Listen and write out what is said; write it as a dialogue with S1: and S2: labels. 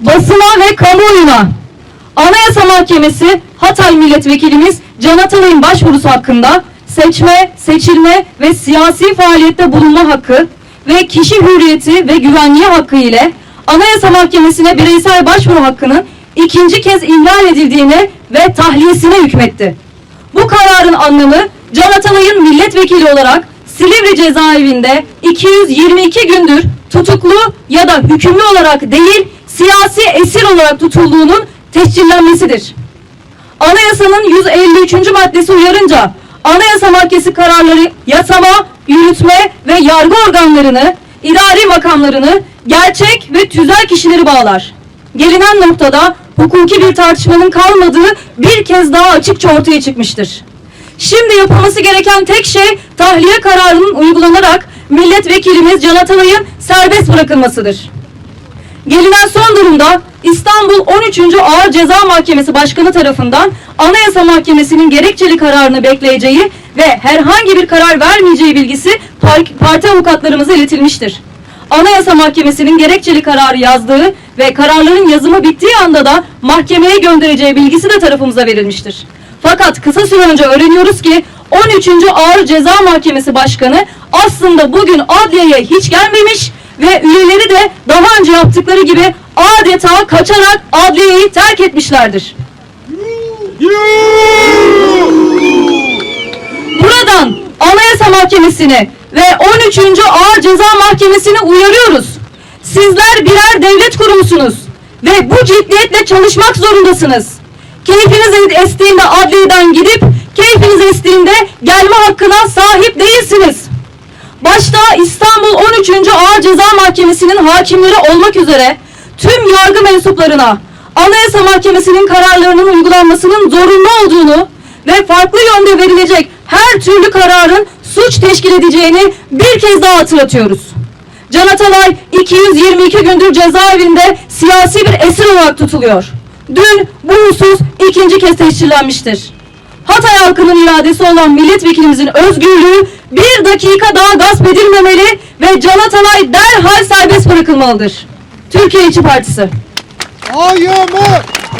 S1: basına ve kamuoyuna Anayasa Mahkemesi Hatay Milletvekilimiz Can Atalay'ın başvurusu hakkında seçme, seçilme ve siyasi faaliyette bulunma hakkı ve kişi hürriyeti ve güvenliği hakkı ile Anayasa Mahkemesi'ne bireysel başvuru hakkının ikinci kez ihlal edildiğine ve tahliyesine hükmetti. Bu kararın anlamı Can Atalay'ın milletvekili olarak Silivri cezaevinde 222 gündür tutuklu ya da hükümlü olarak değil siyasi esir olarak tutulduğunun tescillenmesidir. Anayasanın 153. maddesi uyarınca Anayasa Mahkemesi kararları yasama, yürütme ve yargı organlarını, idari makamlarını, gerçek ve tüzel kişileri bağlar. Gelinen noktada hukuki bir tartışmanın kalmadığı bir kez daha açıkça ortaya çıkmıştır. Şimdi yapılması gereken tek şey tahliye kararının uygulanarak milletvekilimiz Can Atalay'ın serbest bırakılmasıdır. Gelinen son durumda İstanbul 13. Ağır Ceza Mahkemesi Başkanı tarafından Anayasa Mahkemesi'nin gerekçeli kararını bekleyeceği ve herhangi bir karar vermeyeceği bilgisi par- parti avukatlarımıza iletilmiştir. Anayasa Mahkemesi'nin gerekçeli kararı yazdığı ve kararların yazımı bittiği anda da mahkemeye göndereceği bilgisi de tarafımıza verilmiştir. Fakat kısa süre önce öğreniyoruz ki 13. Ağır Ceza Mahkemesi Başkanı aslında bugün adliyeye hiç gelmemiş ve üyeleri de daha önce yaptıkları gibi adeta kaçarak adliyeyi terk etmişlerdir. Buradan Anayasa Mahkemesi'ni ve 13. Ağır Ceza Mahkemesi'ni uyarıyoruz. Sizler birer devlet kurumusunuz ve bu ciddiyetle çalışmak zorundasınız. Keyfiniz estiğinde adliyeden gidip keyfiniz estiğinde gelme hakkına sahip değilsiniz. Başta İstanbul 13. Ağır Ceza Mahkemesi'nin hakimleri olmak üzere tüm yargı mensuplarına Anayasa Mahkemesi'nin kararlarının uygulanmasının zorunlu olduğunu ve farklı yönde verilecek her türlü kararın suç teşkil edeceğini bir kez daha hatırlatıyoruz. Can Atalay 222 gündür cezaevinde siyasi bir esir olarak tutuluyor. Dün bu husus ikinci kez tescillenmiştir. Hatay halkının iradesi olan milletvekilimizin özgürlüğü bir dakika daha gasp edilmemeli ve Can Atalay derhal serbest bırakılmalıdır. Türkiye İşçi Partisi.
S2: Ayımı